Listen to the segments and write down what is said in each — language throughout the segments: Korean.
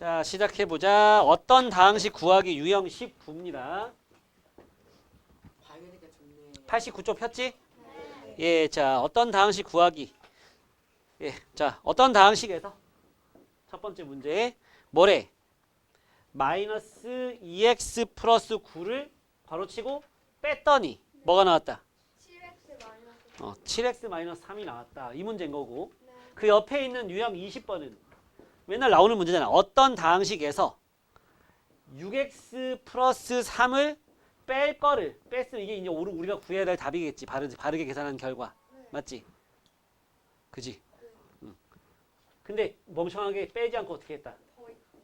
자, 시작해 보자. 어떤 다항식 구하기 유형 19입니다. 밝으니까 좋네. 89쪽 폈지? 예, 자, 어떤 다항식 구하기. 예, 자, 어떤 다항식에서 첫 번째 문제 뭐래? 마이너스 2x 플러스 9를 괄호치고 뺐더니 뭐가 나왔다? 7x 마이너스 어, 7x 마이너스 3이 나왔다. 이 문제인 거고. 네. 그 옆에 있는 유형 20번은 맨날 나오는 문제잖아. 어떤 다항식에서 6x 플러스 3을 뺄 거를 뺐으면 이게 이제 우리- 우리가 구해야 될 답이겠지. 바르, 바르게 계산한 결과. 네. 맞지? 그지? 응. 근데 멍청하게 빼지 않고 어떻게 했다?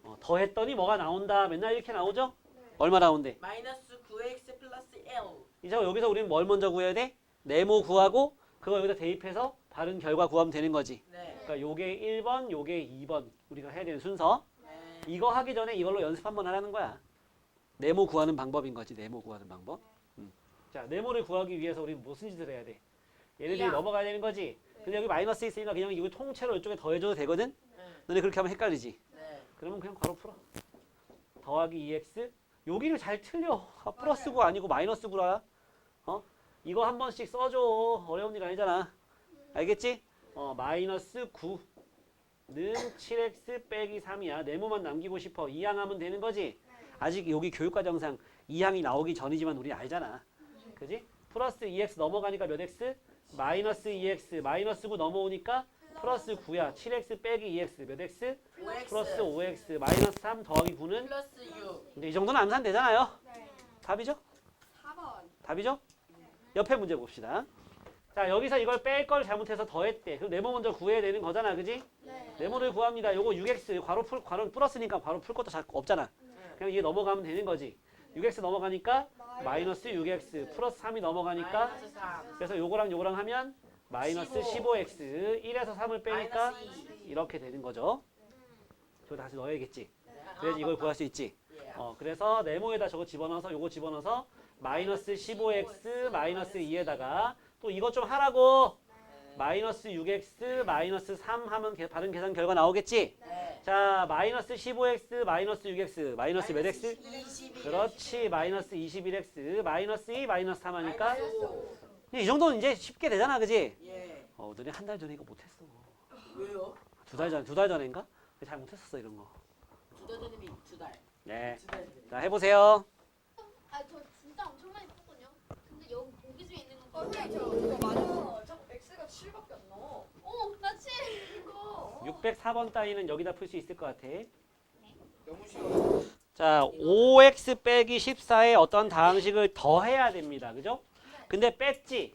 어, 더 했더니 뭐가 나온다. 맨날 이렇게 나오죠? 네. 얼마 나온대? 마이너스 9x 플러스 L. 이제 여기서 우리는 뭘 먼저 구해야 돼? 네모 구하고 그거 여기다 대입해서 바른 결과 구하면 되는 거지. 네. 그러니까 요게 1번, 요게 2번 우리가 해야 되는 순서. 네. 이거 하기 전에 이걸로 연습 한번 하라는 거야. 네모 구하는 방법인 거지. 네모 구하는 방법. 음. 자, 네모를 구하기 위해서 우리 무슨 짓을 해야 돼? 얘네들이 야. 넘어가야 되는 거지. 근데 여기 마이너스 있으니까 그냥 이거 통째로 이쪽에 더해줘도 되거든. 네. 너네 그렇게 하면 헷갈리지. 네. 그러면 그냥 괄호 풀어. 더하기 2x. 여기를 잘 틀려. 아, 플러스 9 아니고 마이너스 9라. 어? 이거 한 번씩 써줘. 어려운 일 아니잖아. 알겠지? 어, 마이너스 9는 7x 빼기 3이야. 네모만 남기고 싶어. 이항하면 되는 거지? 아직 여기 교육과정상 이항이 나오기 전이지만 우리 알잖아. 그지? 플러스 2x 넘어가니까 몇 x? 마이너스 2x. 마이너스 9 넘어오니까 플러스 9야. 7x 빼기 2x. 몇 x? 5x 플러스 5x. 마이너스 3 더하기 9는? 플러스 6. 근데 이 정도는 암산 되잖아요. 네. 답이죠? 4번 답이죠? 옆에 문제 봅시다. 자, 여기서 이걸 뺄 걸 잘못해서 더했대. 그럼 네모 먼저 구해야 되는 거잖아. 그지? 네. 네모를 구합니다. 요거 6x 괄호 풀 괄호 풀었으니까 괄호 풀 것도 잘 없잖아. 그냥 이게 넘어가면 되는 거지. 6x 넘어가니까 마이너스 6x 플러스 3이 넘어가니까 마이너스 3. 그래서 요거랑 요거랑 하면 마이너스 15x 1에서 3을 빼니까 마이너스 2. 이렇게 되는 거죠. 저거 다시 넣어야겠지. 네. 그래야지 이걸 구할 수 있지. 예. 어, 그래서 네모에다 저거 집어넣어서 요거 집어넣어서 마이너스 15x 마이너스 2에다가 또 이것 좀 하라고 네. 마이너스 6x 마이너스 3 하면 개- 바른 계산 결과 나오겠지? 네. 자 마이너스 15x 마이너스 6x 마이너스 몇 x? 22. 그렇지 마이너스 21x 마이너스 2 마이너스 3 하니까. 이 정도는 이제 쉽게 되잖아 그지? 예. 어 너네 한 달 전에 이거 못했어 왜요? 두 달 전 두 달 전인가? 잘 못했었어 이런 거 두 달 전이면 두 달. 네. 두 달. 자 해보세요 아 저 진짜 엄청 많이 썼거든요. 근데 여기 보기 중에 있는 어 건 선생님 저 그거 맞아 자꾸 x가 7밖에 안 나와 어나 칠. 이거. 604번 따위는 여기다 풀 수 있을 것 같아 쉬워. 자, 5x 빼기 14에 어떤 다항식을 더해야 됩니다. 그죠? 근데 뺐지?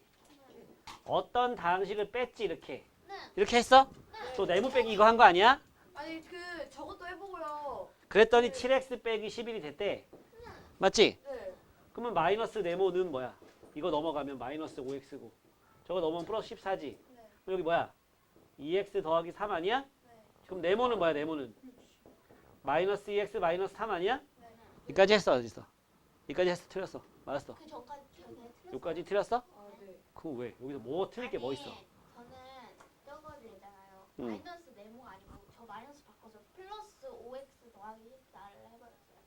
어떤 다항식을 뺐지 이렇게. 네. 이렇게 했어? 또 네모 빼기 이거 한 거 아니야? 아니 그 저것도 해보고요 그랬더니 7x 빼기 11이 됐대. 맞지? 네 그러면 마이너스 네모는 뭐야? 이거 넘어가면 마이너스 5x고. 저거 넘으면 플러스 14지. 그럼 여기 뭐야? 2x 더하기 3 아니야? 네. 그럼 네모는 뭐야? 네모는 마이너스 2x 마이너스 3 아니야? 네. 여기까지 했어 어딨어? 여기까지 했어 틀렸어 맞았어 그 전까지 저는 틀렸어요. 여기까지 틀렸어? 아 네 그럼 왜 여기서 뭐 틀릴 게뭐 있어? 저는 저거를 있잖아요. 응. 마이너스 네모가 아니고 저 마이너스 바꿔서 플러스 5x 더하기 14를 해버렸어요.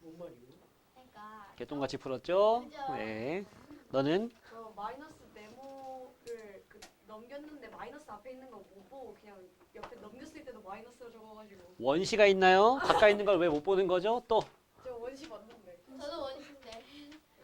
뭔 말이요? 그러니까 개똥같이 풀었죠? 그죠. 네 너는 저 마이너스 넘겼는데 마이너스 앞에 있는 거 못 보고 그냥 옆에 넘겼을 때도 마이너스로 적어가지고 원시가 있나요? 가까이 있는 걸 왜 못 보는 거죠? 또 저 원시 맞는데 저도 원인데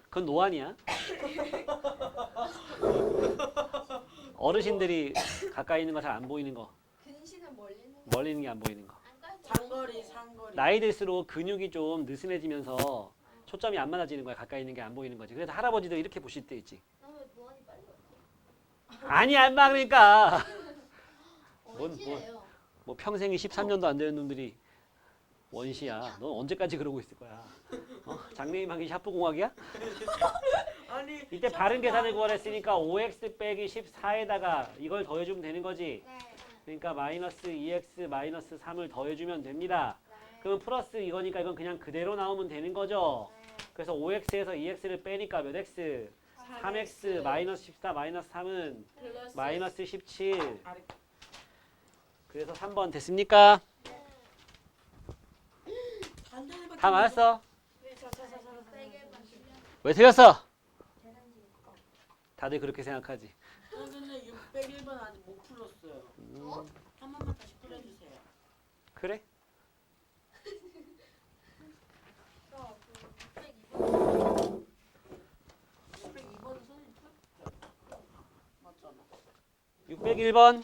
그건 노안이야 어르신들이 가까이 있는 거 잘 안 보이는 거 근시는 멀리 있는 멀리 있는 게 안 보이는 거 안 깔. 장거리, 상거리. 나이 들수록 근육이 좀 느슨해지면서 초점이 안 맞아지는 거야 가까이 있는 게 안 보이는 거지 그래서 할아버지도 이렇게 보실 때 있지 나왜 노안이 빨리? 아니 안봐 그러니까 뭔, 원시예요. 뭐 평생이 13년도 안 되는 놈들이 원시야. 넌 언제까지 그러고 있을 거야? 어? 장래희망이 샤프공학이야? 아니. 이때 바른 계산을 구하랬으니까 5x 빼기 14에다가 이걸 더해주면 되는 거지. 네. 그러니까 마이너스 2x 마이너스 3을 더해주면 됩니다. 그러면 플러스 이거니까 이건 그냥 그대로 나오면 되는 거죠. 그래서 5x에서 2x를 빼니까 몇 x? 3x 마이너스 14 마이너스 3은 플러스 마이너스 17. 아래 그래서 3번 됐습니까? 다 맞았어. 네, 틀려. 왜 틀렸어? 다들 그렇게 생각하지. 선생님 601번 아직 못 풀었어요. 어? 한 번만 다시 풀어주세요. 그래? 저 그, 602번. 602번은 선생님 풀었죠? 맞잖아. 601번.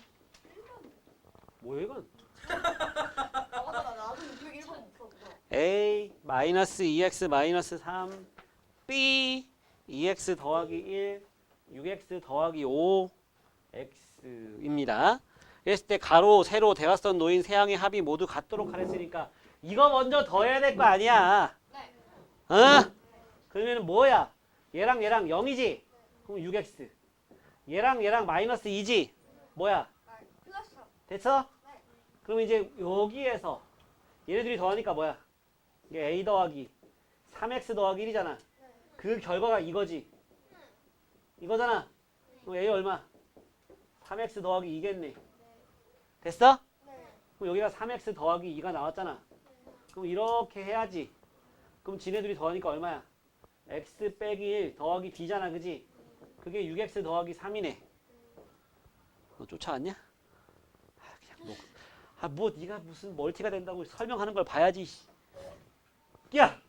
뭐야 이건? 나도 601번 풀었구나. A 마이너스 2x 마이너스 3 B 2x 더하기 1 6x 더하기 5 x입니다. 그랬을 때 가로, 세로, 대각선 놓인 세 항의 합이 모두 같도록 하랬으니까 이거 먼저 더해야 될 거 아니야. 네. 어? 그러면 뭐야? 얘랑 얘랑 0이지? 그럼 6x. 얘랑 얘랑 마이너스 2지? 뭐야? 됐어? 그럼 이제 여기에서 얘네들이 더하니까 뭐야? 이게 a 더하기 3x 더하기 1이잖아. 그 결과가 이거지. 이거잖아. 그럼 a 얼마? 3x 더하기 2겠네. 됐어? 네. 그럼 여기가 3x 더하기 2가 나왔잖아. 그럼 이렇게 해야지. 그럼 지네들이 더하니까 얼마야? x 빼기 1 더하기 b잖아. 그지? 그게 6x 더하기 3이네. 너 쫓아왔냐? 아, 그냥 뭐, 아, 뭐 네가 무슨 멀티가 된다고 설명하는 걸 봐야지. 씨. 야!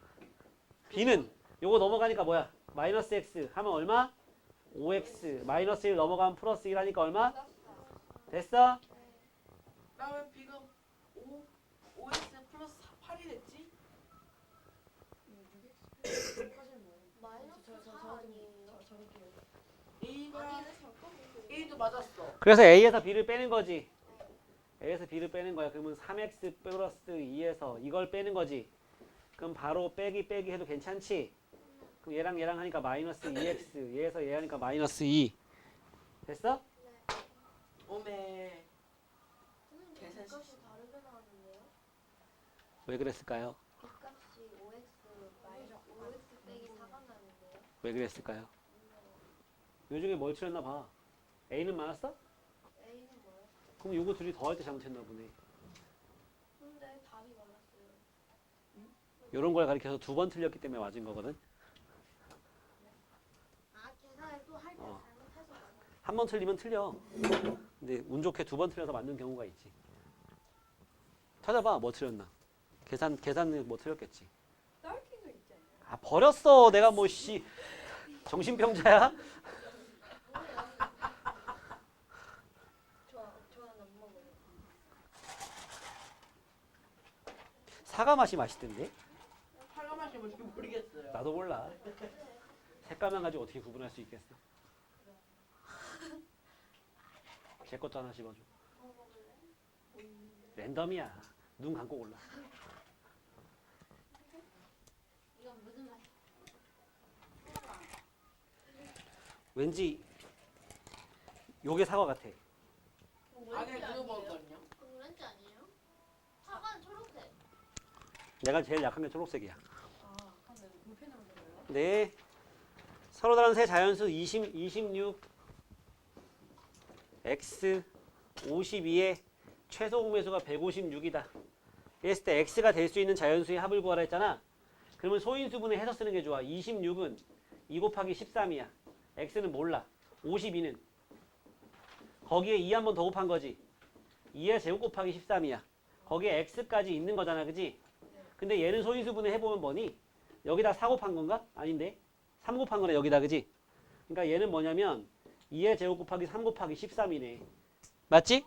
b는 요거 넘어가니까 뭐야? 마이너스 x 하면 얼마? 5x 마이너스 1 넘어가면 플러스 1 하니까 얼마? 됐어? 나왜 B가 5, 5x 플러스 8이 됐지? 마이너스 저, 저, 4 저, 아니에요? 저, 저렇게요. A가 어디는 잠깐만. A도 맞았어. 그래서 a에서 b를 빼는 거지. a에서 b를 빼는 거야. 그러면 3x 플러스 2에서 이걸 빼는 거지. 그럼 바로 빼기 빼기 해도 괜찮지? 그럼 얘랑 얘랑 하니까 마이너스 2x 얘에서 얘 하니까 마이너스 2 됐어? 오메. 선생님 계산 값이 다르게 나왔는데요? 왜 그랬을까요? 값이 5x 마이너스 5x 빼기 4가 나는데요? 왜 그랬을까요? 요즘에 뭘 칠했나 봐. A는 많았어? A는 뭐예요? 그럼 요거 둘이 더할 때 잘못했나 보네. 근데 답이 많았어요. 요런 걸 가리켜서 두 번 틀렸기 때문에 맞은 거거든. 아 계산을 또 할 때 어. 잘못해서 많이 한번 틀리면 틀려. 근데 운 좋게 두 번 틀려서 맞는 경우가 있지. 찾아봐 뭐 틀렸나. 계산 계산은 뭐 틀렸겠지. 딸기가 있지 않나요? 아 버렸어. 내가 뭐 씨 정신병자야? 저, 저는 안 먹어요. 사과 맛이 맛있던데? 사과 맛이 뭔지 모르겠어요. 나도 몰라. 색깔만 가지고 어떻게 구분할 수 있겠어? 제 것도 하나 씹어줘. 랜덤이야. 눈 감고 골라. 이건 무슨 맛? 왠지 요게 사과 같아. 안에 그거 먹었거든요. 오렌지 아니에요? 사과는 초록색. 내가 제일 약한 게 초록색이야. 아, 들어요? 네. 서로 다른 세 자연수 20, 26 x 52의 최소 공배수가 156이다. 이랬을 때 x가 될 수 있는 자연수의 합을 구하라 했잖아. 그러면 소인수분해 해서 쓰는 게 좋아. 26은 2 곱하기 13이야. x는 몰라. 52는 거기에 2 한 번 더 곱한 거지. 2의 제곱 곱하기 13이야. 거기에 x까지 있는 거잖아. 그지? 근데 얘는 소인수분해 해보면 뭐니? 여기다 4 곱한 건가? 아닌데 3 곱한 거네 여기다 그지? 그러니까 얘는 뭐냐면 2의 제곱 곱하기 3 곱하기 13이네 맞지?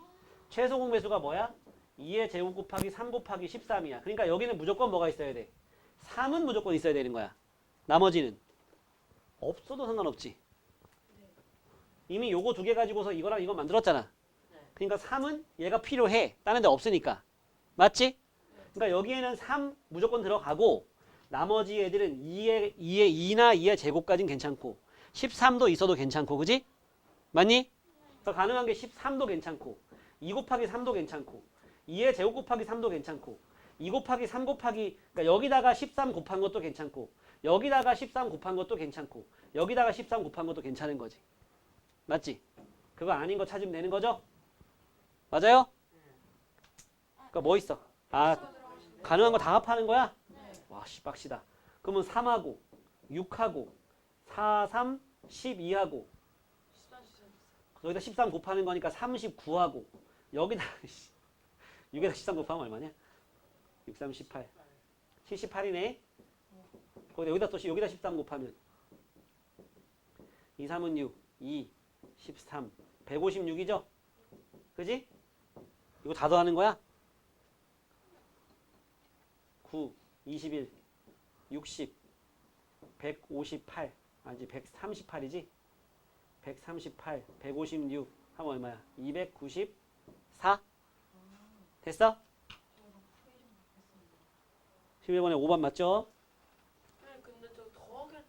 최소 공배수가 뭐야? 2의 제곱 곱하기 3 곱하기 13이야 그러니까 여기는 무조건 뭐가 있어야 돼? 3은 무조건 있어야 되는 거야 나머지는 없어도 상관없지 이미 요거 두 개 가지고서 이거랑 이거 만들었잖아 그러니까 3은 얘가 필요해 다른 데 없으니까 맞지? 그러니까 여기에는 3 무조건 들어가고 나머지 애들은 2의, 2의 2나 2의 제곱까지는 괜찮고 13도 있어도 괜찮고 그지? 맞니? 그러니까 가능한 게 13도 괜찮고 2 곱하기 3도 괜찮고 2의 제곱 곱하기 3도 괜찮고 2 곱하기 3 곱하기 그러니까 여기다가 13 곱한 것도 괜찮고 여기다가 13 곱한 것도 괜찮고 여기다가 13 곱한 것도 괜찮은 거지 맞지? 그거 아닌 거 찾으면 되는 거죠? 맞아요? 그러니까 뭐 있어? 아 가능한 거 다 합하는 거야? 아씨 빡시다. 그러면 3하고 6하고 4, 3, 12하고 여기다 13 곱하는 거니까 39하고 여기다 6에다 13 곱하면 얼마냐? 6, 3, 18 78이네 거기다 여기다 또 시- 여기다 13 곱하면 2, 3은 6 2, 13 156이죠? 그지? 이거 다 더하는 거야? 9, 21 60 158 아니지 138이지? 138, 156 하면 얼마야? 294? 됐어? 11번에 5번 맞죠? 네, 근데 저 더하기 할때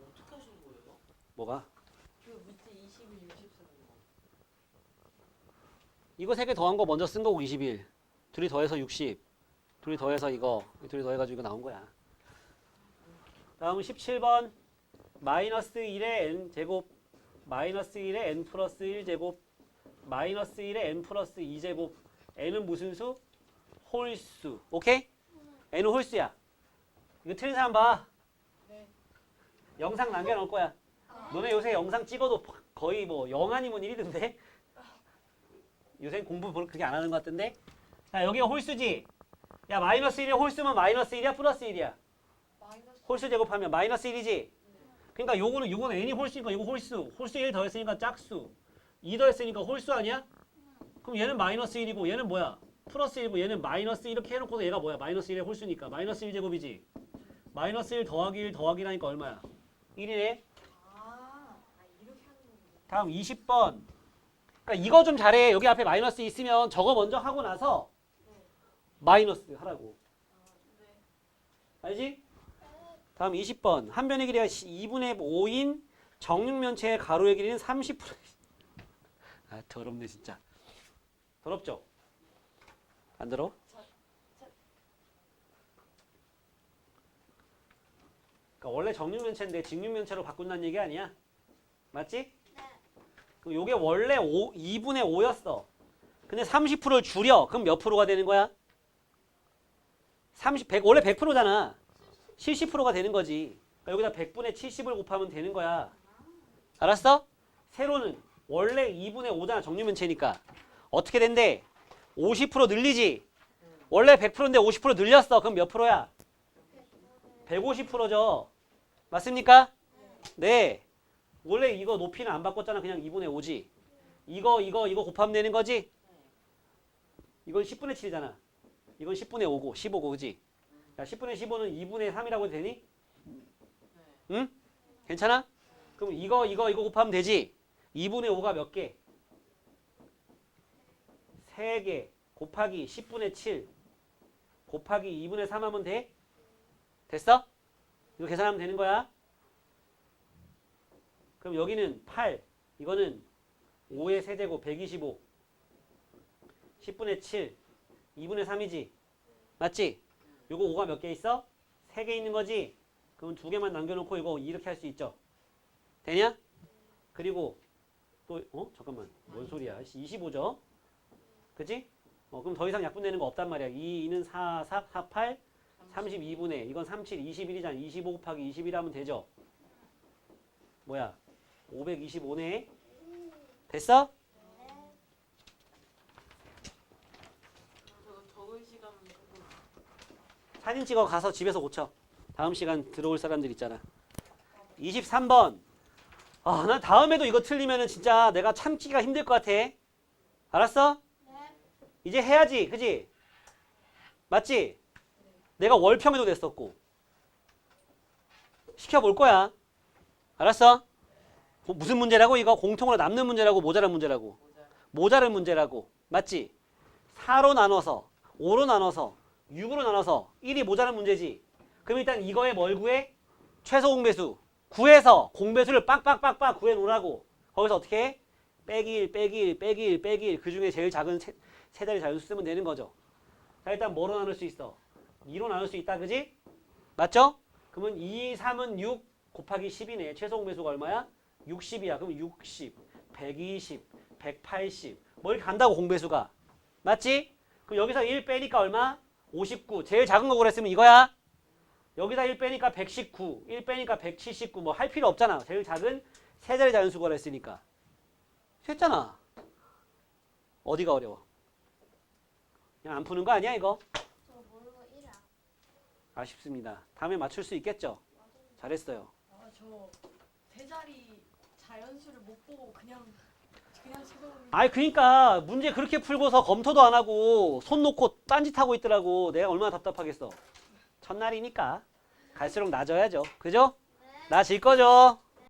어떻게 하신 거예요? 뭐가? 그 밑에 21, 60 쓰는 거. 이거 세 개 더한 거 먼저 쓴 거고 21 둘이 더해서 60 둘이 더해서 이거 둘이 더해가지고 이거 나온 거야. 다음은 17번 마이너스 1의 n 제곱 마이너스 1의 n 플러스 1 제곱 마이너스 1의 n 플러스 2 제곱. n은 무슨 수? 홀수. 오케이? n은 홀수야. 이거 틀린 사람 봐. 네. 영상 남겨놓을 거야. 너네 요새 영상 찍어도 거의 뭐 0 아니면 1이던데? 요새 공부 그렇게 안 하는 것 같던데? 자 여기가 홀수지 야 마이너스 1이 홀수면 마이너스 1이야 플러스 1이야 마이너스 홀수 제곱하면 마이너스 1이지 그러니까 요거는 요거는 n이 홀수니까 요거 홀수 홀수 1 더했으니까 짝수 2 더했으니까 홀수 아니야? 그럼 얘는 마이너스 1이고 얘는 뭐야? 플러스 1이고 얘는 마이너스 이렇게 해놓고도 얘가 뭐야? 마이너스 1의 홀수니까 마이너스 1 제곱이지 마이너스 1 더하기 1 더하기 라니까 얼마야? 1이네 아, 아. 다음 20번. 그러니까 이거 좀 잘해. 여기 앞에 마이너스 있으면 저거 먼저 하고 나서 마이너스 하라고. 알지? 다음 20번. 한 변의 길이가 2분의 5인 정육면체의 가로의 길이는 30%. 아, 더럽네 진짜. 더럽죠? 안 더러? 그러니까 원래 정육면체인데 직육면체로 바꾼다는 얘기 아니야? 맞지? 그럼 요게 원래 5, 2분의 5였어. 근데 30%를 줄여. 그럼 몇 프로가 되는 거야? 30, 100, 원래 100%잖아. 70%가 되는 거지. 그러니까 여기다 100분의 70을 곱하면 되는 거야. 알았어? 세로는 원래 2분의 5잖아. 정류면체니까. 어떻게 된대? 50% 늘리지. 원래 100%인데 50% 늘렸어. 그럼 몇 프로야? 150%죠. 맞습니까? 네. 원래 이거 높이는 안 바꿨잖아. 그냥 2분의 5지. 이거 이거 이거 곱하면 되는 거지? 이건 10분의 7이잖아. 이건 10분의 5고 15고 그지? 야 10분의 15는 2분의 3이라고 해도 되니? 응? 괜찮아? 그럼 이거 이거 이거 곱하면 되지? 2분의 5가 몇 개? 3개 곱하기 10분의 7 곱하기 2분의 3 하면 돼? 됐어? 이거 계산하면 되는 거야? 그럼 여기는 8, 이거는 5의 세제곱 125, 10분의 7, 2분의 3이지. 맞지? 요거 5가 몇 개 있어? 3개 있는 거지? 그럼 두 개만 남겨놓고 이거 이렇게 할 수 있죠? 되냐? 그리고 또, 어? 잠깐만. 뭔 소리야? 25죠? 그치? 어, 그럼 더 이상 약분되는 거 없단 말이야. 2, 2는 4, 4, 4, 8, 32분의, 이건 37, 21이잖아. 25 곱하기 21 하면 되죠? 뭐야? 525네. 됐어? 저거 적은 시간 조금 사진 찍어 가서 집에서 고쳐. 다음 시간 들어올 사람들 있잖아. 23번. 아, 난 다음에도 이거 틀리면은 진짜 내가 참기가 힘들 것 같아. 알았어? 이제 해야지. 그지? 맞지? 내가 월평에도 냈었고. 시켜볼 거야. 알았어? 고- 무슨 문제라고? 이거 공통으로 남는 문제라고 모자란 문제라고. 모자. 모자른 문제라고. 맞지? 4로 나눠서 5로 나눠서 6으로 나눠서 1이 모자란 문제지. 그럼 일단 이거의 뭘 구해? 최소 공배수. 구해서 공배수를 빡빡빡빡 구해 놓으라고. 거기서 어떻게 해? 빼기 1, 빼기 1, 빼기 1, 빼기 1. 그 중에 제일 작은 세, 세 자리 자연수 쓰면 되는 거죠. 자, 일단 뭐로 나눌 수 있어? 2로 나눌 수 있다. 그지? 맞죠? 그러면 2, 3은 6 곱하기 10이네. 최소 공배수가 얼마야? 60이야. 그럼 60, 120, 180. 뭐 이렇게 간다고 공배수가. 맞지? 그럼 여기서 1 빼니까 얼마? 59. 제일 작은 거 그랬으면 이거야. 여기다 1 빼니까 119, 1 빼니까 179 뭐 할 필요 없잖아. 제일 작은 세 자리 자연수거라 했으니까. 됐잖아. 어디가 어려워? 그냥 안 푸는 거 아니야 이거? 저 모르고 1을 안 아쉽습니다. 다음에 맞출 수 있겠죠? 잘했어요. 아저세 자리 자연수를 못 보고 그냥 아이 그러니까 문제 그렇게 풀고서 검토도 안 하고 손 놓고 딴짓하고 있더라고. 내가 얼마나 답답하겠어. 첫날이니까 갈수록 낮아야죠. 그죠? 네. 나질 거죠?